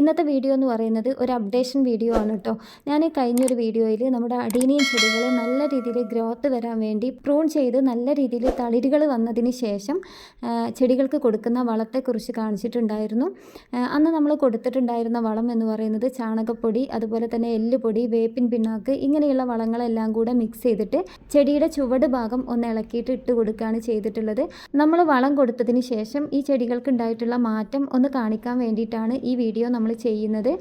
ഇന്നത്തെ വീഡിയോ എന്ന് പറയുന്നത് ഒരു അപ്ഡേഷൻ വീഡിയോ ആണ് കേട്ടോ ഞാൻ കഴിഞ്ഞൊരു വീഡിയോയിൽ നമ്മുടെ അടീനിയൻ ചെടികൾ നല്ല രീതിയിൽ ഗ്രോത്ത് വരാൻ വേണ്ടി പ്രൂൺ ചെയ്ത് നല്ല രീതിയിൽ തളിരുകൾ വന്നതിന് ശേഷം ചെടികൾക്ക് കൊടുക്കുന്ന വളത്തെക്കുറിച്ച് കാണിച്ചിട്ടുണ്ടായിരുന്നു. അന്ന് നമ്മൾ കൊടുത്തിട്ടുണ്ടായിരുന്ന വളം എന്ന് പറയുന്നത് ചാണകപ്പൊടി അതുപോലെ തന്നെ എല്ലുപൊടി വേപ്പിൻ പിണ്ണാക്ക് ഇങ്ങനെയുള്ള വളങ്ങളെല്ലാം കൂടെ മിക്സ് ചെയ്തിട്ട് ചെടിയുടെ ചുവട് ഭാഗം ഒന്ന് ഇളക്കിയിട്ട് ഇട്ട് കൊടുക്കുകയാണ് ചെയ്തിട്ടുള്ളത്. നമ്മൾ വളം കൊടുത്തതിന് ശേഷം ഈ ചെടികൾക്ക് ഉണ്ടായിട്ടുള്ള മാറ്റം ഒന്ന് കാണിക്കാൻ വേണ്ടിയിട്ടാണ് ഈ വീഡിയോ ചെയ്യുന്നത്.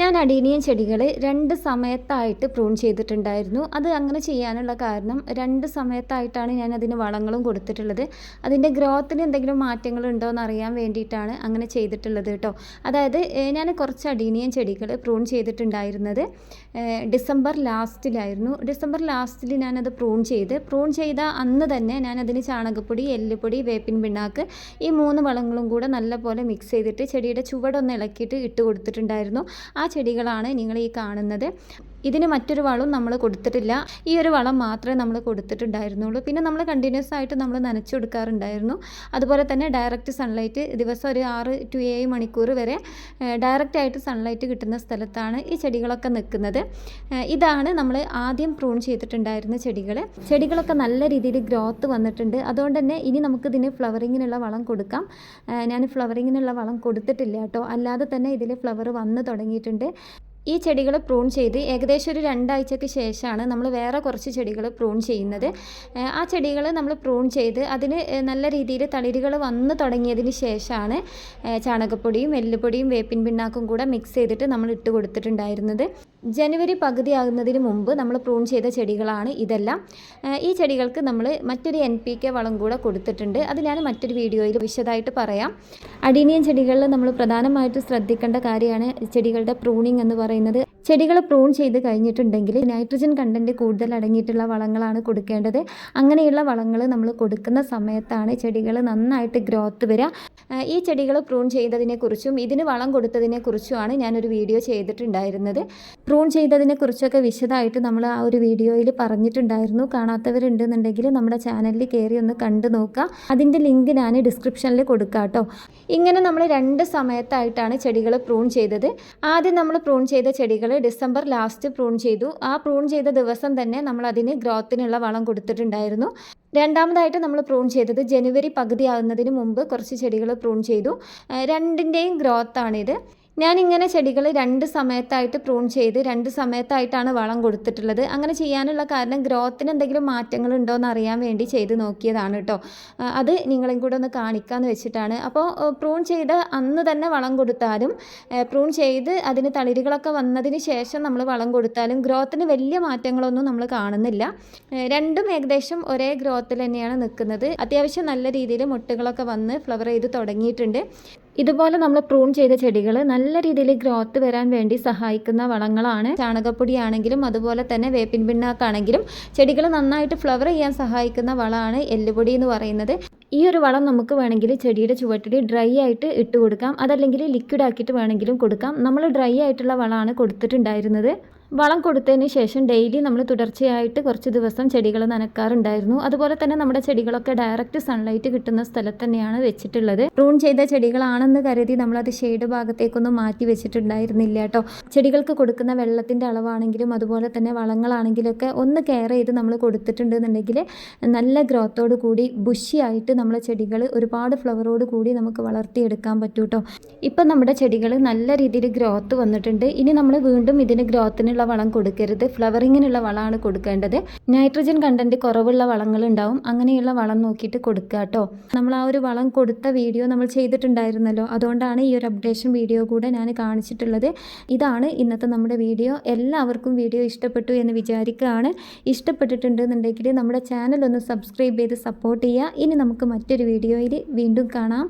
ഞാൻ അടീനിയൻ ചെടികൾ രണ്ട് സമയത്തായിട്ട് പ്രൂൺ ചെയ്തിട്ടുണ്ടായിരുന്നു. അത് അങ്ങനെ ചെയ്യാനുള്ള കാരണം രണ്ട് സമയത്തായിട്ടാണ് ഞാൻ അതിന് വളങ്ങളും കൊടുത്തിട്ടുള്ളത്. അതിന്റെ ഗ്രോത്തിന് എന്തെങ്കിലും മാറ്റങ്ങൾ ഉണ്ടോ എന്ന് അറിയാൻ വേണ്ടിയിട്ടാണ് അങ്ങനെ ചെയ്തിട്ടുള്ളത് കേട്ടോ. അതായത് ഞാൻ കുറച്ച് അടീനിയൻ ചെടികൾ പ്രൂൺ ചെയ്തിട്ടുണ്ടായിരുന്നത് ഡിസംബർ ലാസ്റ്റിലായിരുന്നു. ഡിസംബർ ലാസ്റ്റിൽ ഞാനത് പ്രൂൺ ചെയ്ത് പ്രൂൺ ചെയ്ത അന്ന് തന്നെ ഞാൻ അതിന് ചാണകപ്പൊടി എല്ലുപൊടി വേപ്പിൻ പിണ്ണാക്ക് ഈ മൂന്ന് വളങ്ങളും കൂടെ നല്ലപോലെ മിക്സ് ചെയ്തിട്ട് ചെടിയുടെ ചുവടൊന്ന് ഇളക്കിയിട്ട് ഇട്ട് കൊടുത്തിട്ടുണ്ടായിരുന്നു. ആ ചെടികളാണ് നിങ്ങൾ ഈ കാണുന്നത്. ഇതിന് മറ്റൊരു വളം നമ്മൾ കൊടുത്തിട്ടില്ല. ഈ ഒരു വളം മാത്രമേ നമ്മൾ കൊടുത്തിട്ടുണ്ടായിരുന്നുള്ളൂ. പിന്നെ നമ്മൾ കണ്ടിന്യൂസ് ആയിട്ട് നമ്മൾ നനച്ചു കൊടുക്കാറുണ്ടായിരുന്നു. അതുപോലെ തന്നെ ഡയറക്റ്റ് സൺലൈറ്റ് ദിവസം ഒരു ആറ് ടു ഏഴ് മണിക്കൂർ വരെ ഡയറക്റ്റ് ആയിട്ട് സൺലൈറ്റ് കിട്ടുന്ന സ്ഥലത്താണ് ഈ ചെടികളൊക്കെ നിൽക്കുന്നത്. ഇതാണ് നമ്മൾ ആദ്യം പ്രൂൺ ചെയ്തിട്ടുണ്ടായിരുന്ന ചെടികൾ ചെടികളൊക്കെ നല്ല രീതിയിൽ ഗ്രോത്ത് വന്നിട്ടുണ്ട്. അതുകൊണ്ട് തന്നെ ഇനി നമുക്കിതിന് ഫ്ലവറിങ്ങിനുള്ള വളം കൊടുക്കാം. ഞാൻ ഫ്ലവറിങ്ങിനുള്ള വളം കൊടുത്തിട്ടില്ല കേട്ടോ. അല്ലാതെ തന്നെ ഇതിൽ ഫ്ലവർ വന്ന് തുടങ്ങിയിട്ടുണ്ട്. ഈ ചെടികൾ പ്രൂൺ ചെയ്ത് ഏകദേശം ഒരു രണ്ടാഴ്ചയ്ക്ക് ശേഷമാണ് നമ്മൾ വേറെ കുറച്ച് ചെടികൾ പ്രൂൺ ചെയ്യുന്നത്. ആ ചെടികൾ നമ്മൾ പ്രൂൺ ചെയ്ത് അതിന് നല്ല രീതിയിൽ തളിരുകൾ വന്ന് തുടങ്ങിയതിന് ശേഷമാണ് ചാണകപ്പൊടിയും എല്ലുപൊടിയും വേപ്പിൻ പിണ്ണാക്കും കൂടെ മിക്സ് ചെയ്തിട്ട് നമ്മൾ ഇട്ട് കൊടുത്തിട്ടുണ്ടായിരുന്നത്. ജനുവരി പകുതി ആകുന്നതിന് മുമ്പ് നമ്മൾ പ്രൂൺ ചെയ്ത ചെടികളാണ് ഇതെല്ലാം. ഈ ചെടികൾക്ക് നമ്മൾ മറ്റൊരു എൻ പി കെ വളം കൂടെ കൊടുത്തിട്ടുണ്ട്. അത് ഞാൻ മറ്റൊരു വീഡിയോയിൽ വിശദമായിട്ട് പറയാം. അടീനിയൻ ചെടികളിൽ നമ്മൾ പ്രധാനമായിട്ട് ശ്രദ്ധിക്കേണ്ട കാര്യമാണ് ചെടികളുടെ പ്രൂണിങ് എന്ന് പറയുന്നത്. ചെടികൾ പ്രൂൺ ചെയ്ത് കഴിഞ്ഞിട്ടുണ്ടെങ്കിൽ നൈട്രജൻ കണ്ടന്റ് കൂടുതൽ അടങ്ങിയിട്ടുള്ള വളങ്ങളാണ് കൊടുക്കേണ്ടത്. അങ്ങനെയുള്ള വളങ്ങൾ നമ്മൾ കൊടുക്കുന്ന സമയത്താണ് ചെടികൾ നന്നായിട്ട് ഗ്രോത്ത് വരിക ഈ ചെടികൾ പ്രൂൺ ചെയ്തതിനെക്കുറിച്ചും ഇതിന് വളം കൊടുത്തതിനെക്കുറിച്ചുമാണ് ഞാനൊരു വീഡിയോ ചെയ്തിട്ടുണ്ടായിരുന്നത്. പ്രൂൺ ചെയ്തതിനെക്കുറിച്ചൊക്കെ വിശദമായിട്ട് നമ്മൾ ആ ഒരു വീഡിയോയിൽ പറഞ്ഞിട്ടുണ്ടായിരുന്നു. കാണാത്തവരുണ്ടെന്നുണ്ടെങ്കിൽ നമ്മുടെ ചാനലിൽ കയറി ഒന്ന് കണ്ടു നോക്കുക അതിന്റെ ലിങ്ക് ഞാൻ ഡിസ്ക്രിപ്ഷനിൽ കൊടുക്കാം കേട്ടോ. ഇങ്ങനെ നമ്മൾ രണ്ട് സമയത്തായിട്ടാണ് ചെടികൾ പ്രൂൺ ചെയ്തത്. ആദ്യം നമ്മൾ പ്രൂൺ ചെയ്ത ചെടികൾ ഡിസംബർ ലാസ്റ്റ് പ്രൂൺ ചെയ്തു. ആ പ്രൂൺ ചെയ്ത ദിവസം തന്നെ നമ്മൾ അതിന് ഗ്രോത്തിനുള്ള വളം കൊടുത്തിട്ടുണ്ടായിരുന്നു. രണ്ടാമതായിട്ട് നമ്മൾ പ്രൂൺ ചെയ്തത് ജനുവരി പകുതി ആകുന്നതിന് മുമ്പ് കുറച്ച് ചെടികൾ പ്രൂൺ ചെയ്തു. രണ്ടിന്റെയും ഗ്രോത്താണിത് ഞാനിങ്ങനെ ചെടികൾ രണ്ട് സമയത്തായിട്ട് പ്രൂൺ ചെയ്ത് രണ്ട് സമയത്തായിട്ടാണ് വളം കൊടുത്തിട്ടുള്ളത്. അങ്ങനെ ചെയ്യാനുള്ള കാരണം ഗ്രോത്തിന് എന്തെങ്കിലും മാറ്റങ്ങൾ ഉണ്ടോ എന്ന് അറിയാൻ വേണ്ടി ചെയ്ത് നോക്കിയതാണ് കേട്ടോ അത് നിങ്ങളെയും കൂടെ ഒന്ന് കാണിക്കാമെന്ന് വെച്ചിട്ടാണ്. അപ്പോൾ പ്രൂൺ ചെയ്ത അന്ന് തന്നെ വളം കൊടുത്താലും പ്രൂൺ ചെയ്ത് അതിന് തളിരുകളൊക്കെ വന്നതിന് ശേഷം നമ്മൾ വളം കൊടുത്താലും ഗ്രോത്തിന് വലിയ മാറ്റങ്ങളൊന്നും നമ്മൾ കാണുന്നില്ല. രണ്ടും ഏകദേശം ഒരേ ഗ്രോത്തിൽ തന്നെയാണ് നിൽക്കുന്നത്. അത്യാവശ്യം നല്ല രീതിയിൽ മുട്ടുകളൊക്കെ വന്ന് ഫ്ലവർ ചെയ്ത് തുടങ്ങിയിട്ടുണ്ട്. ഇതുപോലെ നമ്മൾ പ്രൂൺ ചെയ്ത ചെടികൾ നല്ല രീതിയിൽ ഗ്രോത്ത് വരാൻ വേണ്ടി സഹായിക്കുന്ന വളങ്ങളാണ്. ചാണകപ്പൊടി ആണെങ്കിലും അതുപോലെ തന്നെ വേപ്പിൻ പിണ്ണാക്കാണെങ്കിലും ചെടികൾ നന്നായിട്ട് ഫ്ലവർ ചെയ്യാൻ സഹായിക്കുന്ന വളമാണ് എല്ലുപൊടി എന്ന് പറയുന്നത്. ഈ ഒരു വളം നമുക്ക് വേണമെങ്കിൽ ചെടിയുടെ ചുവട്ടിൽ ഡ്രൈ ആയിട്ട് ഇട്ട് കൊടുക്കാം. അതല്ലെങ്കിൽ ലിക്വിഡ് ആക്കിയിട്ട് വേണമെങ്കിലും കൊടുക്കാം. നമ്മൾ ഡ്രൈ ആയിട്ടുള്ള വളമാണ് കൊടുത്തിട്ടുണ്ടായിരുന്നത്. വളം കൊടുത്തതിന് ശേഷം ഡെയിലി നമ്മൾ തുടർച്ചയായിട്ട് കുറച്ച് ദിവസം ചെടികൾ നനക്കാറുണ്ടായിരുന്നു. അതുപോലെ തന്നെ നമ്മുടെ ചെടികളൊക്കെ ഡയറക്റ്റ് സൺലൈറ്റ് കിട്ടുന്ന സ്ഥലത്ത് തന്നെയാണ് വെച്ചിട്ടുള്ളത്. പ്രൂൺ ചെയ്ത ചെടികളാണെന്ന് കരുതി നമ്മളത് ഷെയ്ഡ് ഭാഗത്തേക്കൊന്നും മാറ്റി വെച്ചിട്ടുണ്ടായിരുന്നില്ല കേട്ടോ. ചെടികൾക്ക് കൊടുക്കുന്ന വെള്ളത്തിന്റെ അളവാണെങ്കിലും അതുപോലെ തന്നെ വളങ്ങളാണെങ്കിലൊക്കെ ഒന്ന് കെയർ ചെയ്ത് നമ്മൾ കൊടുത്തിട്ടുണ്ടെന്നുണ്ടെങ്കിൽ നല്ല ഗ്രോത്തോട് കൂടി ബുഷിയായിട്ട് നമ്മളെ ചെടികൾ ഒരുപാട് ഫ്ലവറോട് കൂടി നമുക്ക് വളർത്തിയെടുക്കാൻ പറ്റൂട്ടോ ഇപ്പം നമ്മുടെ ചെടികൾ നല്ല രീതിയിൽ ഗ്രോത്ത് വന്നിട്ടുണ്ട്. ഇനി നമ്മൾ വീണ്ടും ഇതിന് ഗ്രോത്തിനുള്ള വളം കൊടുക്കരുത്. ഫ്ലവറിങ്ങിനുള്ള വളമാണ് കൊടുക്കേണ്ടത്. നൈട്രജൻ കണ്ടന്റ് കുറവുള്ള വളങ്ങൾ ഉണ്ടാവും അങ്ങനെയുള്ള വളം നോക്കിയിട്ട് കൊടുക്കുക കേട്ടോ നമ്മൾ ആ ഒരു വളം കൊടുത്ത വീഡിയോ നമ്മൾ ചെയ്തിട്ടുണ്ടായിരുന്നല്ലോ. അതുകൊണ്ടാണ് ഈ ഒരു അപ്ഡേഷൻ വീഡിയോ കൂടെ ഞാൻ കാണിച്ചിട്ടുള്ളത്. ഇതാണ് ഇന്നത്തെ നമ്മുടെ വീഡിയോ. എല്ലാവർക്കും വീഡിയോ ഇഷ്ടപ്പെട്ടു എന്ന് വിചാരിക്കുകയാണ്. ഇഷ്ടപ്പെട്ടിട്ടുണ്ടെന്നുണ്ടെങ്കിൽ നമ്മുടെ ചാനൽ ഒന്ന് സബ്സ്ക്രൈബ് ചെയ്ത് സപ്പോർട്ട് ചെയ്യുക. ഇനി നമുക്ക് മറ്റൊരു വീഡിയോയിൽ വീണ്ടും കാണാം.